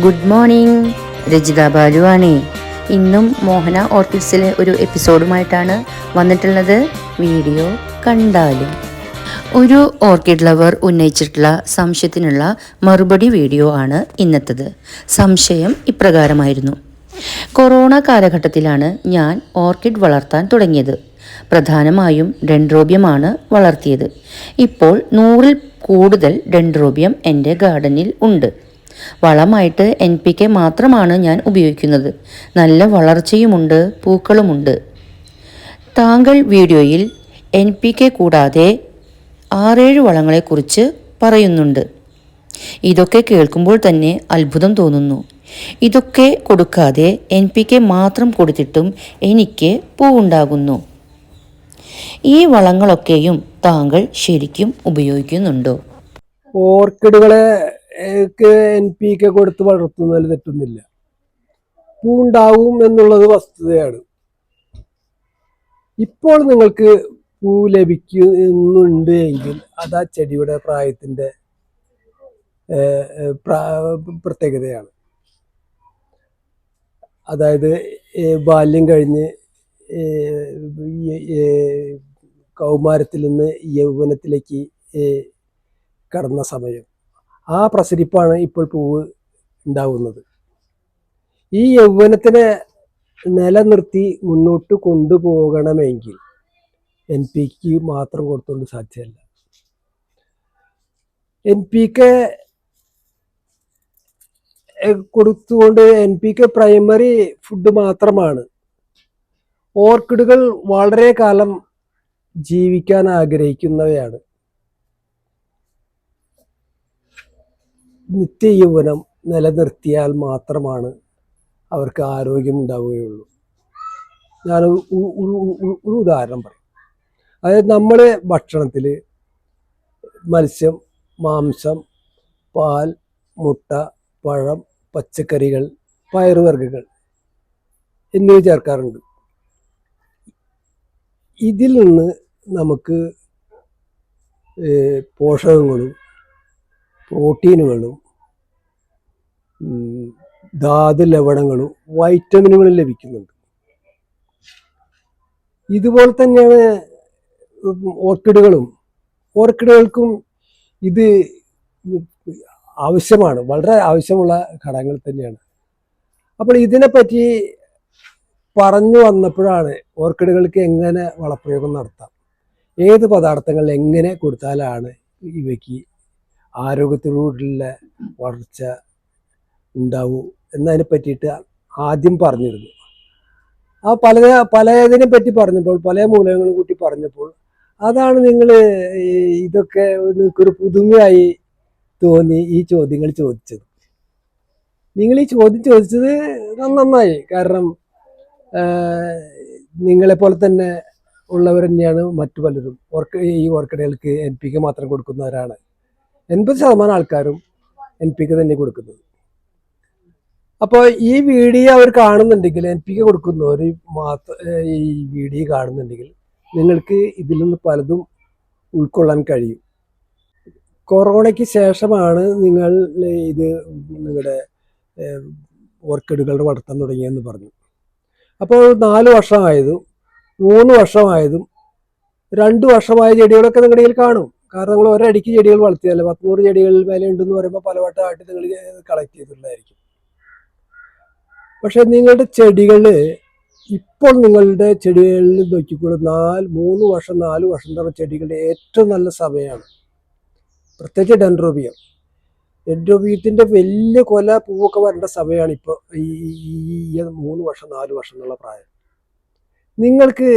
Good morning Rajitha ബാലുവാണി. ഇന്നും മോഹന ഓർക്കിഡ്സിലെ ഒരു എപ്പിസോഡുമായിട്ടാണ് വന്നിട്ടുള്ളത്. വീഡിയോ കണ്ടാലും. ഒരു ഓർക്കിഡ് ലവർ ഉന്നയിച്ചിട്ടുള്ള സംശയത്തിനുള്ള മറുപടി വീഡിയോ ആണ് ഇന്നത്തേത്. സംശയം ഇപ്രകാരമായിരുന്നു. കൊറോണ കാലഘട്ടത്തിലാണ് ഞാൻ ഓർക്കിഡ് വളർത്താൻ തുടങ്ങിയത്. പ്രധാനമായും ഡെൻഡ്രോബ്യമാണ് വളർത്തിയത്. ഇപ്പോൾ നൂറിൽ കൂടുതൽ ഡെൻഡ്രോബ്യം എന്റെ ഗാർഡനിൽ ഉണ്ട്. വളമായിട്ട് എൻ പി കെ മാത്രമാണ് ഞാൻ ഉപയോഗിക്കുന്നത്. നല്ല വളർച്ചയുമുണ്ട് പൂക്കളുമുണ്ട്. താങ്കൾ വീഡിയോയിൽ എൻ പി കെ കൂടാതെ ആറേഴ് വളങ്ങളെക്കുറിച്ച് പറയുന്നുണ്ട്. ഇതൊക്കെ കേൾക്കുമ്പോൾ തന്നെ അത്ഭുതം തോന്നുന്നു. ഇതൊക്കെ കൊടുക്കാതെ എൻ പി കെ മാത്രം കൊടുത്തിട്ടും എനിക്ക് പൂവുണ്ടാകുന്നു. ഈ വളങ്ങളൊക്കെയും താങ്കൾ ശരിക്കും ഉപയോഗിക്കുന്നുണ്ടോ? ഓർക്കിഡുകളെ എൻ പി കെ കൊടുത്ത് വളർത്തുന്നതിൽ തെറ്റുന്നില്ല പൂണ്ടാവും എന്നുള്ളത് വസ്തുതയാണ്. ഇപ്പോൾ നിങ്ങൾക്ക് പൂ ലഭിക്കുന്നുണ്ട് എങ്കിൽ അത് ആ ചെടിയുടെ പ്രായത്തിന്റെ പ്രത്യേകതയാണ്. അതായത് ബാല്യം കഴിഞ്ഞ് കൗമാരത്തിൽ നിന്ന് യൗവനത്തിലേക്ക് കടന്ന സമയം. ആ പ്രസരിപ്പാണ് ഇപ്പോൾ പൂവ് ഉണ്ടാവുന്നത്. ഈ യൗവനത്തിനെ നിലനിർത്തി മുന്നോട്ട് കൊണ്ടുപോകണമെങ്കിൽ എൻ പിക്ക് മാത്രം കൊടുത്തുകൊണ്ട് സാധ്യമല്ല എൻ പിക്ക് കൊടുത്തുകൊണ്ട് എൻ പിക്ക് പ്രൈമറി ഫുഡ് മാത്രമാണ് ഓർക്കിഡുകൾ വളരെ കാലം ജീവിക്കാൻ ആഗ്രഹിക്കുന്നവയാണ്. നിത്യയൗവനം നിലനിർത്തിയാൽ മാത്രമാണ് അവർക്ക് ആരോഗ്യം ഉണ്ടാവുകയുള്ളൂ. ഞാൻ ഒരു ഉദാഹരണം പറയും. അതായത് നമ്മളെ ഭക്ഷണത്തിൽ മത്സ്യം മാംസം പാൽ മുട്ട പഴം പച്ചക്കറികൾ പയറുവർഗങ്ങൾ എന്നിവ ചേർക്കാറുണ്ട്. ഇതിൽ നിന്ന് നമുക്ക് പോഷകങ്ങളും പ്രോട്ടീനുകളും ധാതു ലവണങ്ങളും വൈറ്റമിനുകളും ലഭിക്കുന്നുണ്ട്. ഇതുപോലെ തന്നെയാണ് ഓർക്കിഡുകളും. ഓർക്കിഡുകൾക്കും ഇത് ആവശ്യമാണ് വളരെ ആവശ്യമുള്ള ഘടകങ്ങൾ തന്നെയാണ്. അപ്പോൾ ഇതിനെപ്പറ്റി പറഞ്ഞു വന്നപ്പോഴാണ് ഓർക്കിഡുകൾക്ക് എങ്ങനെ വളപ്രയോഗം നടത്താം? ഏത് പദാർത്ഥങ്ങൾ എങ്ങനെ കൊടുത്താലാണ് ഇവയ്ക്ക് ആരോഗ്യത്തോടുള്ള വളർച്ച ഉണ്ടാവൂ എന്നതിനെ പറ്റിയിട്ട് ആദ്യം പറഞ്ഞിരുന്നു. ആ പല പലതിനെ പറ്റി പറഞ്ഞപ്പോൾ പല മൂലകങ്ങളും കൂട്ടി പറഞ്ഞപ്പോൾ അതാണ് നിങ്ങൾ ഇതൊക്കെ നിങ്ങൾക്കൊരു പുതുമയായി തോന്നി ഈ ചോദ്യങ്ങൾ ചോദിച്ചത്. നിങ്ങൾ ഈ ചോദ്യം ചോദിച്ചത് നന്നായി. കാരണം നിങ്ങളെപ്പോലെ തന്നെ ഉള്ളവർ തന്നെയാണ് മറ്റു പലരും. ഓർക്ക് ഈ ഓർക്കിഡുകൾക്ക് എൻ പി കെ മാത്രം കൊടുക്കുന്നവരാണ്. എൺപത് ശതമാനം ആൾക്കാരും എൻ പി കെ തന്നെ കൊടുക്കുന്നത്. അപ്പോൾ ഈ വീഡിയോ അവർ കാണുന്നുണ്ടെങ്കിൽ എൻ പി കെ കൊടുക്കുന്നവർ മാത്രം ഈ വീഡിയോ കാണുന്നുണ്ടെങ്കിൽ നിങ്ങൾക്ക് ഇതിൽ നിന്ന് പലതും ഉൾക്കൊള്ളാൻ കഴിയും. കൊറോണയ്ക്ക് ശേഷമാണ് നിങ്ങൾ ഇത് നിങ്ങളുടെ ഓർക്കിഡുകളുടെ വളർത്താൻ തുടങ്ങിയെന്ന് പറഞ്ഞു. അപ്പോൾ നാല് വർഷമായതും മൂന്ന് വർഷമായതും രണ്ട് വർഷമായ ചെടികളൊക്കെ നിങ്ങളുടെ കയ്യിൽ കാണും. കാരണം നിങ്ങൾ ഒരടിക്ക് ചെടികൾ വളർത്തിയല്ലേ പത്തുനൂറ് ചെടികളിൽ മേലെ ഉണ്ടെന്ന് പറയുമ്പോൾ പല വട്ടമായിട്ട് നിങ്ങൾ കളക്ട് ചെയ്തിട്ടുള്ളതായിരിക്കും. പക്ഷെ നിങ്ങളുടെ ചെടികൾ ഇപ്പോൾ നിങ്ങളുടെ ചെടികളിൽ നോക്കിക്കോളൂ നാല് മൂന്ന് വർഷം നാല് വർഷം എന്ന് ചെടികളുടെ ഏറ്റവും നല്ല സമയമാണ്. പ്രത്യേകിച്ച് ഡെൻഡ്രോബിയം. ഡെൻഡ്രോബിയത്തിന്റെ വലിയ കൊല പൂവൊക്കെ വരേണ്ട സമയമാണ് ഇപ്പോൾ ഈ മൂന്ന് വർഷം നാല് വർഷം എന്നുള്ള പ്രായം. നിങ്ങൾക്ക്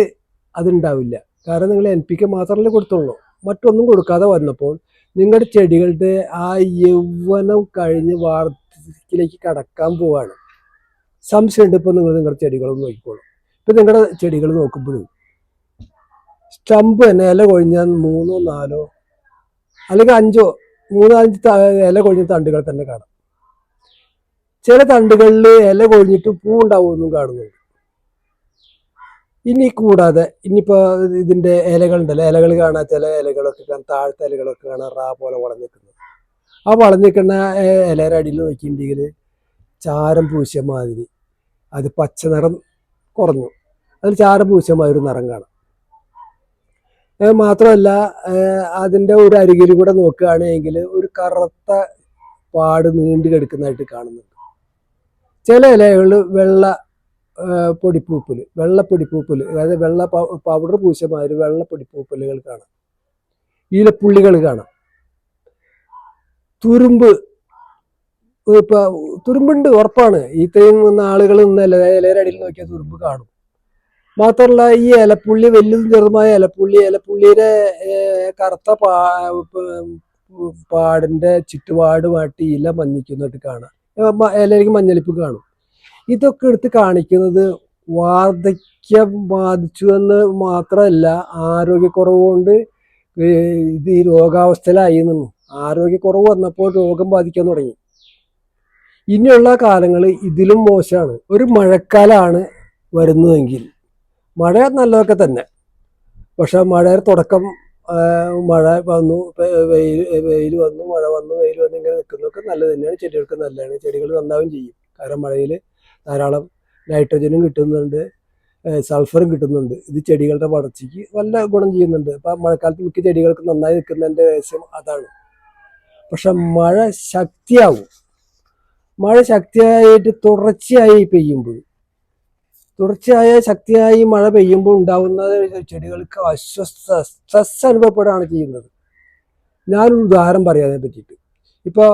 അതുണ്ടാവില്ല. കാരണം നിങ്ങൾ എൻ പി കെ മാത്രമല്ലേ കൊടുത്തുള്ളൂ. മറ്റൊന്നും കൊടുക്കാതെ വന്നപ്പോൾ നിങ്ങളുടെ ചെടികളുടെ ആ യൗവനം കഴിഞ്ഞ് വാർദ്ധക്യത്തിലേക്ക് കടക്കാൻ പോവാണ്. സംശയമുണ്ട് ഇപ്പോൾ നിങ്ങൾ നിങ്ങളുടെ ചെടികളൊന്നും നോക്കിക്കോളും. ഇപ്പം നിങ്ങളുടെ ചെടികൾ നോക്കുമ്പോഴും സ്റ്റമ്പ് തന്നെ ഇല കൊഴിഞ്ഞാൽ മൂന്നോ നാലോ അല്ലെങ്കിൽ അഞ്ചോ മൂന്നോ അഞ്ച് ഇല കൊഴിഞ്ഞ തണ്ടുകൾ തന്നെ കാണാം. ചില തണ്ടുകളിൽ ഇല കൊഴിഞ്ഞിട്ട് പൂ ഉണ്ടാവുമെന്നും കാണുന്നുണ്ട്. ഇനി കൂടാതെ ഇനിയിപ്പോ ഇതിന്റെ ഇലകളുണ്ടല്ലോ. ഇലകൾ കാണാൻ ചില ഇലകളൊക്കെ കാണാം. താഴത്തെ ഇലകളൊക്കെ കാണാൻ റാ പോലെ വളഞ്ഞിക്കുന്നത് ആ വളഞ്ഞിരിക്കുന്ന ഇലയുടെ അടിയിൽ നോക്കിയിട്ടുണ്ടെങ്കിൽ ചാരം പൂശിയ മാതിരി. അത് പച്ച നിറം കുറഞ്ഞു. അതിൽ ചാരം പൂശിയ മാതിരി നിറം കാണാം. മാത്രമല്ല അതിന്റെ ഒരു അരികിൽ കൂടെ നോക്കുകയാണെങ്കിൽ ഒരു കറുത്ത പാട് നീണ്ടു കിടക്കുന്നതായിട്ട് കാണുന്നുണ്ട്. ചില ഇലകളിൽ വെള്ള പൊടിപ്പൂപ്പൽ വെള്ള പൊടിപ്പൂപ്പൽ അതായത് വെള്ള പൗഡർ പൂശ മാതിരി വെള്ള പൊടിപ്പൂപ്പലുകൾ കാണാം. ഈലപ്പുള്ളികൾ കാണാം. തുരുമ്പ് ഇപ്പൊ തുരുമ്പുണ്ട് ഉറപ്പാണ്. ഈ നാളുകൾ നിന്ന് നിന്നല്ല ഇലയുടെ അടിയിൽ നോക്കിയാൽ തുരുമ്പ് കാണും. മാത്രമല്ല ഈ ഇലപ്പുള്ളി വലുതും ചെറുതുമായ ഇലപ്പുള്ളി ഇലപ്പുള്ളിയുടെ കറുത്ത പാ പ- പാടിന്റെ ചുറ്റുപാടുമായിട്ട് ഇല മഞ്ഞിക്കുന്നതായിട്ട് കാണാം. ഇലയിലേക്ക് മഞ്ഞളിപ്പ് കാണും. ഇതൊക്കെ എടുത്ത് കാണിക്കുന്നത് വാർദ്ധക്യം ബാധിച്ചു എന്ന് മാത്രമല്ല ആരോഗ്യക്കുറവ് കൊണ്ട് ഇത് ഈ രോഗാവസ്ഥയിലായി നിന്നു ആരോഗ്യക്കുറവ് വന്നപ്പോൾ രോഗം ബാധിക്കാൻ തുടങ്ങി. ഇനിയുള്ള കാലങ്ങൾ ഇതിലും മോശമാണ്. ഒരു മഴക്കാലമാണ് വരുന്നതെങ്കിൽ. മഴ നല്ലതൊക്കെ തന്നെ. പക്ഷെ മഴയുടെ തുടക്കം മഴ വന്നു വെയിൽ വെയിൽ വന്നു മഴ വന്നു വെയിൽ വന്നു ഇങ്ങനെ നിൽക്കുന്നതൊക്കെ നല്ലത് തന്നെയാണ്. ചെടികൾക്ക് നല്ലതാണ്. ചെടികൾ നന്നാവും ചെയ്യും. കാരണം മഴയിൽ ധാരാളം നൈട്രജനും കിട്ടുന്നുണ്ട് സൾഫറും കിട്ടുന്നുണ്ട്. ഇത് ചെടികളുടെ വളർച്ചയ്ക്ക് നല്ല ഗുണം ചെയ്യുന്നുണ്ട്. അപ്പം മഴക്കാലത്ത് മിക്ക ചെടികൾക്ക് നന്നായി നിൽക്കുന്നതിന്റെ രഹസ്യം അതാണ്. പക്ഷെ മഴ ശക്തിയാവും. മഴ ശക്തിയായിട്ട് തുടർച്ചയായി പെയ്യുമ്പോൾ തുടർച്ചയായ ശക്തിയായി മഴ പെയ്യുമ്പോൾ ഉണ്ടാകുന്ന ചെടികൾക്ക് അസ്വസ്ഥ സ്ട്രെസ് അനുഭവപ്പെടുകയാണ് ചെയ്യുന്നത്. ഞാനൊരു ഉദാഹരണം പറയാം അതിനെ പറ്റിയിട്ട്. ഇപ്പോൾ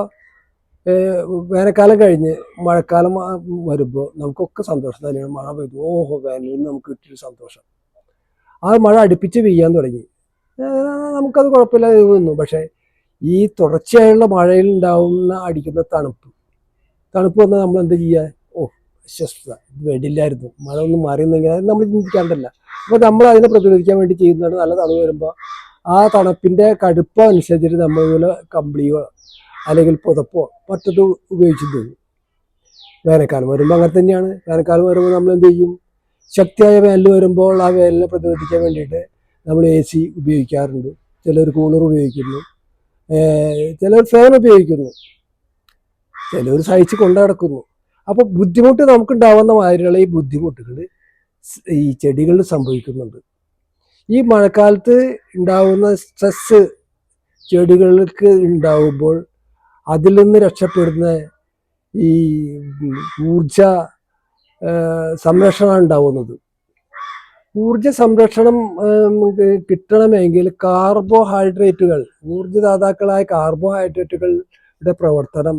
വേനൽക്കാലം കഴിഞ്ഞ് മഴക്കാലം വരുമ്പോൾ നമുക്കൊക്കെ സന്തോഷം തന്നെയാണ്. മഴ പെയ്തു ഓഹോ വേനലിൽ നമുക്ക് കിട്ടിയൊരു സന്തോഷം. ആ മഴ അടുപ്പിച്ച് പെയ്യാൻ തുടങ്ങി. നമുക്കത് കുഴപ്പമില്ലാതെ നിന്നു പക്ഷേ ഈ തുടർച്ചയായുള്ള മഴയിൽ ഉണ്ടാവുന്ന അടിക്കുന്ന തണുപ്പ് തണുപ്പ് വന്നാൽ നമ്മൾ എന്ത് ചെയ്യുക അസ്വസ്ഥത ഇത് വേണ്ടില്ലായിരുന്നു മഴ ഒന്നും മാറിയെന്നെങ്കിൽ അത് നമ്മൾ ചിന്തിക്കാണ്ടല്ല അപ്പോൾ നമ്മൾ അതിനെ പ്രതിരോധിക്കാൻ വേണ്ടി ചെയ്യുന്നതാണ് നല്ല തണുപ്പ് വരുമ്പോൾ ആ തണുപ്പിന്റെ കടുപ്പം അനുസരിച്ചിട്ട് നമ്മൾ ഇതുപോലെ കമ്പിളിയോ അല്ലെങ്കിൽ പുതപ്പോ മറ്റത് ഉപയോഗിച്ചു തരും വേനൽക്കാലം വരുമ്പോൾ അങ്ങനെ തന്നെയാണ്. വേനൽക്കാലം വരുമ്പോൾ നമ്മൾ എന്ത് ചെയ്യും? ശക്തിയായ വേനൽ വരുമ്പോൾ ആ വേനലിനെ പ്രതിരോധിക്കാൻ വേണ്ടിയിട്ട് നമ്മൾ എ സി ഉപയോഗിക്കാറുണ്ട്. ചിലർ കൂളർ ഉപയോഗിക്കുന്നു. ചിലർ ഫാൻ ഉപയോഗിക്കുന്നു. ചിലർ സഹിച്ച് കൊണ്ടു നടക്കുന്നു. അപ്പോൾ ബുദ്ധിമുട്ട് നമുക്കുണ്ടാവുന്ന മാതിരിയുള്ള ഈ ബുദ്ധിമുട്ടുകൾ ഈ ചെടികളിൽ സംഭവിക്കുന്നുണ്ട്. ഈ മഴക്കാലത്ത് ഉണ്ടാവുന്ന സ്ട്രെസ് ചെടികൾക്ക് ഉണ്ടാവുമ്പോൾ അതിൽ നിന്ന് രക്ഷപ്പെടുന്ന ഈ ഊർജ സംരക്ഷണമാണ് ഉണ്ടാവുന്നത്. ഊർജ സംരക്ഷണം കിട്ടണമെങ്കിൽ കാർബോഹൈഡ്രേറ്റുകൾ ഊർജദാതാക്കളായ കാർബോഹൈഡ്രേറ്റുകളുടെ പ്രവർത്തനം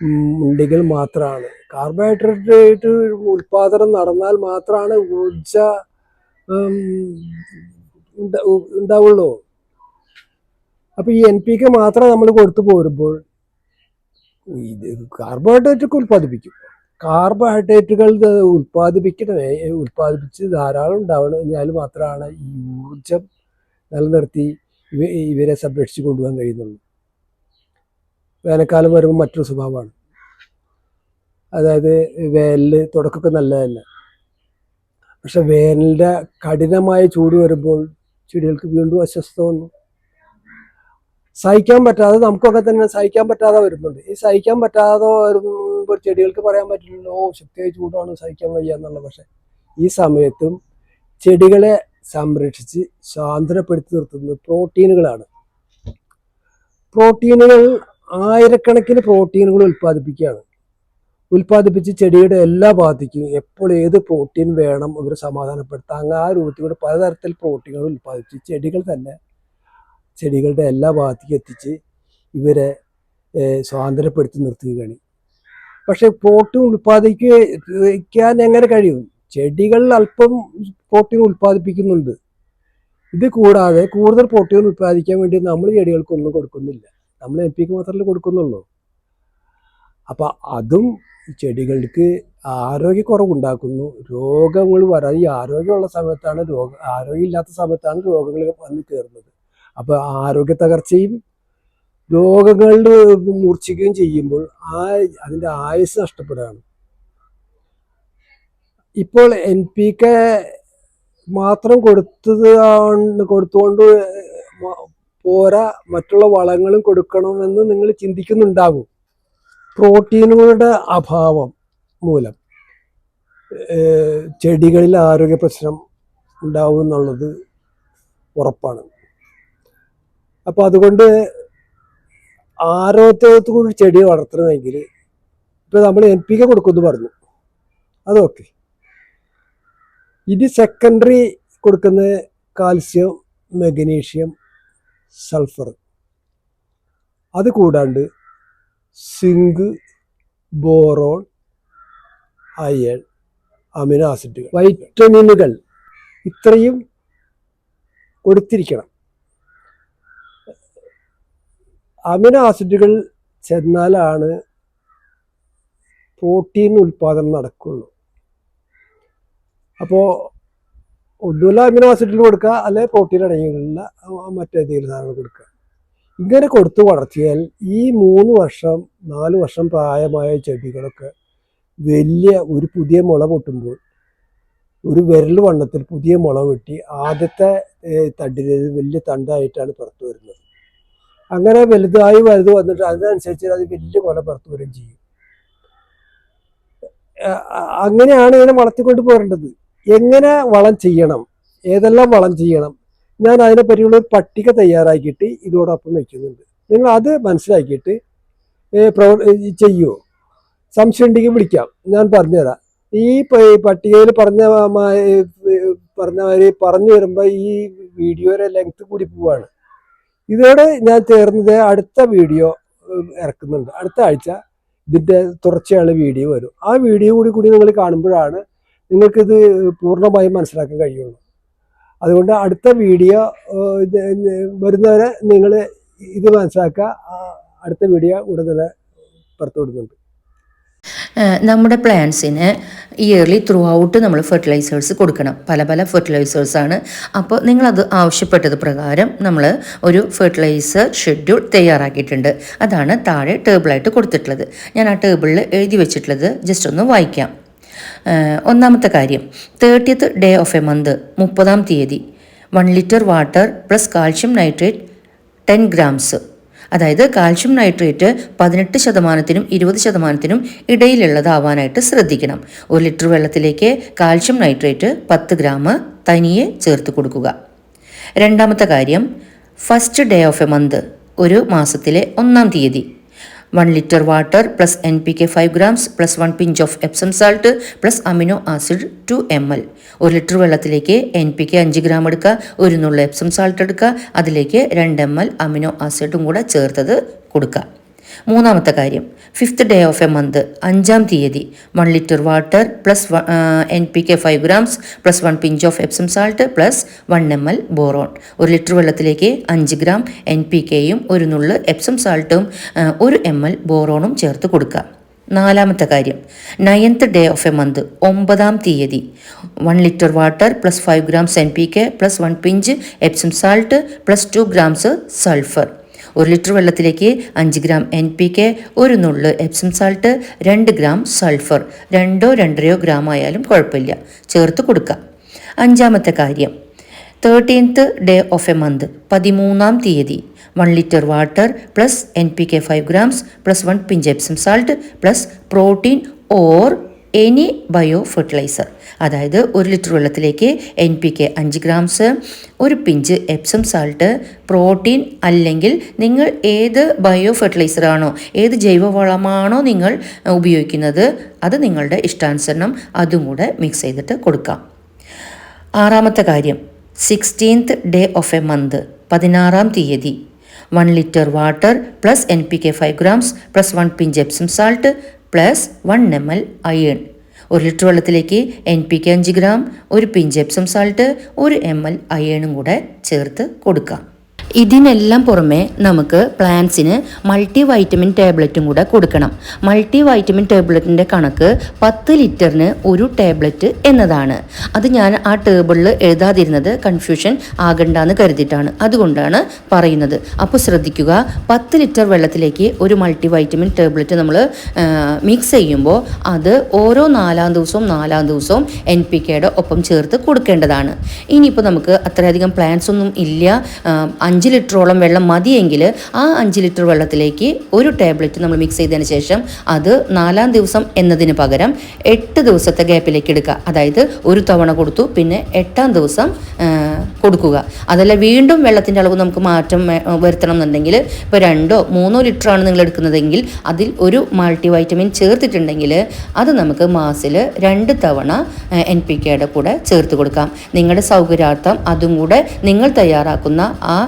ഉണ്ടെങ്കിൽ മാത്രമാണ് കാർബോഹൈഡ്രേറ്റ് ഉൽപാദനം നടന്നാൽ മാത്രമാണ് ഊർജ ഉണ്ടാവുള്ളൂ അപ്പൊ ഈ എൻ പി കെ മാത്രം നമ്മൾ കൊടുത്തു പോരുമ്പോൾ ഇത് കാർബോഹൈഡ്രേറ്റ് ഒക്കെ ഉൽപ്പാദിപ്പിക്കും കാർബോഹൈഡ്രേറ്റുകൾ ഉൽപ്പാദിപ്പിക്കണമേ ഉൽപ്പാദിപ്പിച്ച് ധാരാളം ഉണ്ടാവണമെങ്കിൽ മാത്രമാണ് ഈ ഊർജം നിലനിർത്തി ഇവ ഇവരെ സംരക്ഷിച്ച് കൊണ്ടുപോകാൻ കഴിയുന്നുള്ളൂ വേനൽക്കാലം വരുമ്പോൾ മറ്റൊരു സ്വഭാവമാണ് അതായത് വേനൽ തുടക്കമൊക്കെ നല്ലതല്ല? പക്ഷെ വേനലിന്റെ കഠിനമായ ചൂട് വരുമ്പോൾ ചെടികൾക്ക് വീണ്ടും അസ്വസ്ഥത വന്നു സഹിക്കാൻ പറ്റാതെ നമുക്കൊക്കെ തന്നെ സഹിക്കാൻ പറ്റാതെ വരുന്നുണ്ട്. ഈ സഹിക്കാൻ പറ്റാതെ വരുമ്പോൾ ചെടികൾക്ക് പറയാൻ പറ്റില്ലല്ലോ ശക്തിയായി ചൂടാണ് സഹിക്കാൻ വയ്യ എന്നുള്ള പക്ഷെ ഈ സമയത്തും ചെടികളെ സംരക്ഷിച്ച് സാന്ദ്രപ്പെടുത്തി നിർത്തുന്നത് പ്രോട്ടീനുകളാണ്. പ്രോട്ടീനുകൾ ആയിരക്കണക്കിന് പ്രോട്ടീനുകൾ ഉൽപ്പാദിപ്പിക്കുകയാണ്. ഉൽപ്പാദിപ്പിച്ച് ചെടിയുടെ എല്ലാ ഭാഗത്തേക്കും എപ്പോൾ ഏത് പ്രോട്ടീൻ വേണം ഇവർ സമാധാനപ്പെടുത്താം. അങ്ങ് ആ രൂപത്തിലൂടെ പലതരത്തിൽ പ്രോട്ടീനുകൾ ഉൽപ്പാദിപ്പിച്ച് ചെടികൾ തന്നെ ചെടികളുടെ എല്ലാ ഭാഗത്തേക്കും എത്തിച്ച് ഇവരെ സ്വാതന്ത്ര്യപ്പെടുത്തി നിർത്തുകയാണ്. പക്ഷെ പ്രോട്ടീൻ ഉൽപ്പാദിപ്പിക്കാൻ എങ്ങനെ കഴിയും? ചെടികൾ അല്പം പ്രോട്ടീൻ ഉൽപ്പാദിപ്പിക്കുന്നുണ്ട്. ഇത് കൂടാതെ കൂടുതൽ പ്രോട്ടീൻ ഉൽപ്പാദിക്കാൻ വേണ്ടി നമ്മൾ ചെടികൾക്കൊന്നും കൊടുക്കുന്നില്ല. നമ്മൾ എം പിക്ക് മാത്രമല്ലേ കൊടുക്കുന്നുള്ളൂ. അപ്പം അതും ചെടികൾക്ക് ആരോഗ്യക്കുറവുണ്ടാക്കുന്നു. രോഗങ്ങൾ വരാൻ ഈ ആരോഗ്യമുള്ള സമയത്താണ് രോഗ ആരോഗ്യമില്ലാത്ത സമയത്താണ് രോഗങ്ങൾ വന്ന് കയറുന്നത് അപ്പോൾ ആരോഗ്യ തകർച്ചയും രോഗങ്ങളിൽ മൂർച്ഛിക്കുകയും ചെയ്യുമ്പോൾ ആ അതിന്റെ ആയുസ് നഷ്ടപ്പെടുകയാണ്. ഇപ്പോൾ എൻ പി കെ മാത്രം കൊടുത്തത് കൊടുത്തുകൊണ്ട് പോരാ മറ്റുള്ള വളങ്ങളും കൊടുക്കണമെന്ന് നിങ്ങൾ ചിന്തിക്കുന്നുണ്ടാകും പ്രോട്ടീനുകളുടെ അഭാവം മൂലം ചെടികളിൽ ആരോഗ്യ പ്രശ്നം ഉണ്ടാവും എന്നുള്ളത് ഉറപ്പാണ്. അപ്പോൾ അതുകൊണ്ട് ആരോഗ്യത്തോടുകൂടി ചെടി വളർത്തണമെങ്കിൽ ഇപ്പോൾ നമ്മൾ എൻ പി കെ കൊടുക്കുമെന്ന് പറഞ്ഞു. അതൊക്കെ ഇത് സെക്കൻഡറി കൊടുക്കുന്ന കാൽസ്യം മെഗ്നീഷ്യം സൾഫർ അത് കൂടാണ്ട് സിങ്ക് ബോറോൺ അയൺ അമിനോ ആസിഡുകൾ. വൈറ്റമിനുകൾ ഇത്രയും കൊടുത്തിരിക്കണം. അമിനോ ആസിഡുകൾ ചെന്നാലാണ് പ്രോട്ടീൻ ഉൽപാദനം നടക്കുള്ളൂ. അപ്പോൾ ഒന്നുമില്ല അമിനോ ആസിഡിൽ കൊടുക്കുക അല്ലെങ്കിൽ പ്രോട്ടീൻ അടങ്ങിയുള്ള മറ്റേതെങ്കിലും സാധനങ്ങൾ കൊടുക്കുക. ഇങ്ങനെ കൊടുത്തു വളർത്തിയാൽ ഈ മൂന്ന് വർഷം നാല് വർഷം പ്രായമായ ചെടികളൊക്കെ വലിയ ഒരു പുതിയ മുള പൊട്ടുമ്പോൾ ഒരു വിരൽ വണ്ണത്തിൽ പുതിയ മുള വെട്ടി ആദ്യത്തെ തണ്ടിന് വലിയ തണ്ടായിട്ടാണ് പുറത്തു വരുന്നത്. അങ്ങനെ വലുതായി വലുത് വന്നിട്ട് അതിനനുസരിച്ച് അത് വലിയ മുല പുറത്തു വരികയും ചെയ്യും. അങ്ങനെയാണ് ഇതിനെ വളർത്തിക്കൊണ്ട് പോരേണ്ടത്. എങ്ങനെ വളം ചെയ്യണം? ഏതെല്ലാം വളം ചെയ്യണം? ഞാൻ അതിനെ പറ്റിയുള്ള ഒരു പട്ടിക തയ്യാറാക്കിയിട്ട് ഇതോടൊപ്പം വെക്കുന്നുണ്ട്. നിങ്ങൾ അത് മനസ്സിലാക്കിയിട്ട് പ്രവർ ചെയ്യുമോ സംശയം ഉണ്ടെങ്കിൽ വിളിക്കാം. ഞാൻ പറഞ്ഞുതരാം. ഈ പട്ടികയിൽ പറഞ്ഞ പറഞ്ഞവർ പറഞ്ഞു വരുമ്പോൾ ഈ വീഡിയോയുടെ ലെങ്ത് കൂടി പോവാണ്. ഇതോടെ ഞാൻ ചേർന്നത് അടുത്ത വീഡിയോ ഇറക്കുന്നുണ്ട്. അടുത്ത ആഴ്ച ഇതിന്റെ തുടർച്ചയുള്ള വീഡിയോ വരും. ആ വീഡിയോ കൂടി കൂടി നിങ്ങൾ കാണുമ്പോഴാണ് നിങ്ങൾക്കിത് പൂർണമായും മനസ്സിലാക്കാൻ കഴിയുള്ളൂ. അതുകൊണ്ട് അടുത്ത വീഡിയോ വരുന്നവരെ നിങ്ങൾ ഇത് മനസ്സിലാക്കുക. അടുത്ത വീഡിയോ ഉടൻ തന്നെ പുറത്തു നമ്മുടെ പ്ലാന്റ്സിന് ഇയർലി ത്രൂ ഔട്ട് നമ്മൾ ഫെർട്ടിലൈസേഴ്സ് കൊടുക്കണം. പല പല ഫെർട്ടിലൈസേഴ്സാണ് അപ്പോൾ നിങ്ങളത് ആവശ്യപ്പെട്ടത് പ്രകാരം നമ്മൾ ഒരു ഫെർട്ടിലൈസർ ഷെഡ്യൂൾ തയ്യാറാക്കിയിട്ടുണ്ട്. അതാണ് താഴെ ടേബിളായിട്ട് കൊടുത്തിട്ടുള്ളത്. ഞാൻ ആ ടേബിളിൽ എഴുതി വെച്ചിട്ടുള്ളത് ജസ്റ്റ് ഒന്ന് വായിക്കാം. ഒന്നാമത്തെ കാര്യം thirtieth day of a month മുപ്പതാം തീയതി. One litre water plus calcium nitrate ten grams അതായത് കാൽഷ്യം നൈട്രേറ്റ് പതിനെട്ട് ശതമാനത്തിനും ഇരുപത് ശതമാനത്തിനും ഇടയിലുള്ളതാവാനായിട്ട് ശ്രദ്ധിക്കണം. ഒരു ലിറ്റർ വെള്ളത്തിലേക്ക് കാൽഷ്യം നൈട്രേറ്റ് പത്ത് ഗ്രാം തനിയെ ചേർത്ത് കൊടുക്കുക. രണ്ടാമത്തെ കാര്യം first day of a month ഒരു മാസത്തിലെ ഒന്നാം തീയതി. One litre water plus N P K five grams plus one pinch of Epsom salt plus amino acid two M L ഒരു ലിറ്റർ വെള്ളത്തിലേക്ക് എൻ പി കെ അഞ്ച് ഗ്രാം എടുക്കുക ഒരു നുള്ള എപ്സം സാൾട്ട് എടുക്കുക അതിലേക്ക് രണ്ട് എം എൽ അമിനോ ആസിഡും കൂടെ ചേർത്തത് കൊടുക്കുക. മൂന്നാമത്തെ കാര്യം. Fifth day of a month അഞ്ചാം തീയതി. One litre water plus N P K five grams plus one pinch of Epsom salt plus one M L boron ഒരു ലിറ്റർ വെള്ളത്തിലേക്ക് അഞ്ച് ഗ്രാം എൻ പി കെയും ഒരു നുള്ള് എപ്സം സാൾട്ടും ഒരു എം എൽ ബോറോണും ചേർത്ത് കൊടുക്കുക. നാലാമത്തെ കാര്യം. Ninth day of a month ഒമ്പതാം തീയതി. One litre water plus five grams N P K plus one pinch Epsom salt plus two grams sulphur ഒരു ലിറ്റർ വെള്ളത്തിലേക്ക് അഞ്ച് ഗ്രാം എൻ പി കെ ഒരു നുള്ള് എപ്സം സാൾട്ട് രണ്ട് ഗ്രാം സൾഫർ രണ്ടോ രണ്ടരയോ ഗ്രാം ആയാലും കുഴപ്പമില്ല. ചേർത്ത് കൊടുക്കുക. അഞ്ചാമത്തെ കാര്യം thirteenth day of a month പതിമൂന്നാം തീയതി one litre water plus N P K five grams plus one pinch Epsom salt plus protein or any bio fertiliser അതായത് ഒരു ലിറ്റർ വെള്ളത്തിലേക്ക് എൻ പി കെ അഞ്ച് ഗ്രാംസ് ഒരു പിഞ്ച് എപ്സം സാൾട്ട് പ്രോട്ടീൻ അല്ലെങ്കിൽ നിങ്ങൾ ഏത് ബയോ ഫെർട്ടിലൈസർ ആണോ ഏത് ജൈവവളമാണോ നിങ്ങൾ ഉപയോഗിക്കുന്നത് അത് നിങ്ങളുടെ ഇഷ്ടാനുസരണം അതും കൂടെ മിക്സ് ചെയ്തിട്ട് കൊടുക്കാം. ആറാമത്തെ കാര്യം sixteenth day of a month പതിനാറാം തീയതി. One litre water plus N P K five grams plus one pinch Epsom salt plus one M L iron. ഒരു ലിറ്റർ വെള്ളത്തിലേക്ക് എൻ പി കെ അഞ്ച് ഗ്രാം ഒരു പിഞ്ച് എപ്സം സാൾട്ട് ഒരു M L അയേണും കൂടെ ചേർത്ത് കൊടുക്കാം. ഇതിനെല്ലാം പുറമെ നമുക്ക് പ്ലാന്റ്സിന് മൾട്ടി വൈറ്റമിൻ ടാബ്ലറ്റും കൂടെ കൊടുക്കണം. മൾട്ടി വൈറ്റമിൻ ടാബ്ലറ്റിന്റെ കണക്ക് പത്ത് ലിറ്ററിന് ഒരു ടാബ്ലറ്റ് എന്നതാണ്. അത് ഞാൻ ആ ടേബിളിൽ എഴുതാതിരുന്നത് കൺഫ്യൂഷൻ ആകണ്ടെന്ന് കരുതിയിട്ടാണ്. അതുകൊണ്ടാണ് പറയുന്നത്. അപ്പോൾ ശ്രദ്ധിക്കുക പത്ത് ലിറ്റർ വെള്ളത്തിലേക്ക് ഒരു മൾട്ടി വൈറ്റമിൻ ടാബ്ലറ്റ് നമ്മൾ മിക്സ് ചെയ്യുമ്പോൾ അത് ഓരോ നാലാം ദിവസവും നാലാം ദിവസവും എൻ പി കെയുടെ ഒപ്പം ചേർത്ത് കൊടുക്കേണ്ടതാണ്. ഇനിയിപ്പോൾ നമുക്ക് അത്രയധികം പ്ലാന്റ്സ് ഒന്നും ഇല്ല. ആ, അഞ്ച് ലിറ്ററോളം വെള്ളം മതിയെങ്കിൽ ആ അഞ്ച് ലിറ്റർ വെള്ളത്തിലേക്ക് ഒരു ടാബ്ലറ്റ് നമ്മൾ മിക്സ് ചെയ്തതിന് ശേഷം അത് നാലാം ദിവസം എന്നതിന് പകരം എട്ട് ദിവസത്തെ ഗ്യാപ്പിലേക്ക് എടുക്കുക. അതായത് ഒരു തവണ കൊടുത്തു പിന്നെ എട്ടാം ദിവസം കൊടുക്കുക. അതല്ല വീണ്ടും വെള്ളത്തിന്റെ അളവ് നമുക്ക് മാറ്റം വരുത്തണം എന്നുണ്ടെങ്കിൽ ഇപ്പോൾ രണ്ടോ മൂന്നോ ലിറ്ററാണ് നിങ്ങൾ എടുക്കുന്നതെങ്കിൽ അതിൽ ഒരു മൾട്ടി വൈറ്റമിൻ ചേർത്തിട്ടുണ്ടെങ്കിൽ അത് നമുക്ക് മാസിൽ രണ്ട് തവണ എൻ പി കെയുടെ കൂടെ ചേർത്ത് കൊടുക്കാം. നിങ്ങളുടെ സൗകര്യാർത്ഥം അതും കൂടെ നിങ്ങൾ തയ്യാറാക്കുന്ന ആ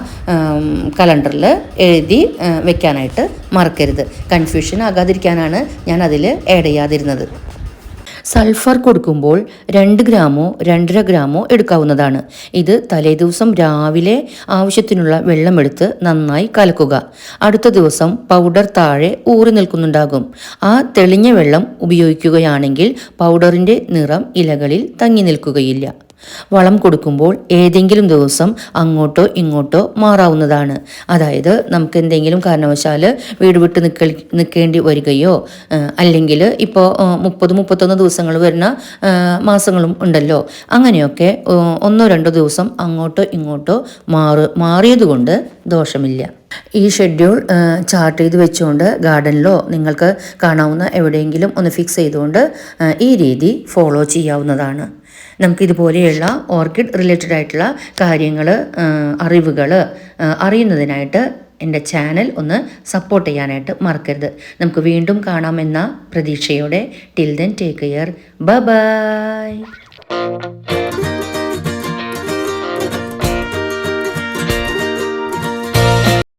കലണ്ടറിൽ എഴുതി വെക്കാനായിട്ട് മറക്കരുത്. കൺഫ്യൂഷൻ ആകാതിരിക്കാനാണ് ഞാൻ അതിൽ ആഡ് ചെയ്യാതിരുന്നത്. സൾഫർ കൊടുക്കുമ്പോൾ രണ്ട് ഗ്രാമോ രണ്ടര ഗ്രാമോ എടുക്കാവുന്നതാണ്. ഇത് തലേദിവസം രാവിലെ ആവശ്യത്തിനുള്ള വെള്ളമെടുത്ത് നന്നായി കലക്കുക. അടുത്ത ദിവസം പൗഡർ താഴെ ഊറി നിൽക്കുന്നുണ്ടാകും. ആ തെളിഞ്ഞ വെള്ളം ഉപയോഗിക്കുകയാണെങ്കിൽ പൗഡറിന്റെ നിറം ഇലകളിൽ തങ്ങി നിൽക്കുകയില്ല. വളം കൊടുക്കുമ്പോൾ ഏതെങ്കിലും ദിവസം അങ്ങോട്ടോ ഇങ്ങോട്ടോ മാറാവുന്നതാണ്. അതായത് നമുക്ക് എന്തെങ്കിലും കാരണവശാൽ വീട് വിട്ട് നിൽക്ക നിൽക്കേണ്ടി വരികയോ അല്ലെങ്കിൽ ഇപ്പോൾ മുപ്പത് മുപ്പത്തൊന്ന് ദിവസങ്ങൾ വരുന്ന മാസങ്ങളും ഉണ്ടല്ലോ. അങ്ങനെയൊക്കെ ഒന്നോ രണ്ടോ ദിവസം അങ്ങോട്ടോ ഇങ്ങോട്ടോ മാറു മാറിയതുകൊണ്ട് ദോഷമില്ല. ഈ ഷെഡ്യൂൾ ചാർട്ട് ചെയ്ത് വെച്ചുകൊണ്ട് ഗാർഡനിലോ നിങ്ങൾക്ക് കാണാവുന്ന എവിടെയെങ്കിലും ഒന്ന് ഫിക്സ് ചെയ്തുകൊണ്ട് ഈ രീതി ഫോളോ ചെയ്യാവുന്നതാണ്. നമുക്കിതുപോലെയുള്ള ഓർക്കിഡ് റിലേറ്റഡ് ആയിട്ടുള്ള കാര്യങ്ങൾ അറിവുകൾ അറിയുന്നതിനായിട്ട് എന്റെ ചാനൽ ഒന്ന് സപ്പോർട്ട് ചെയ്യാനായിട്ട് മറക്കരുത്. നമുക്ക് വീണ്ടും കാണാമെന്ന പ്രതീക്ഷയോടെ. ടിൽ ദെൻ ടേക്ക് കെയർ ബ ബൈ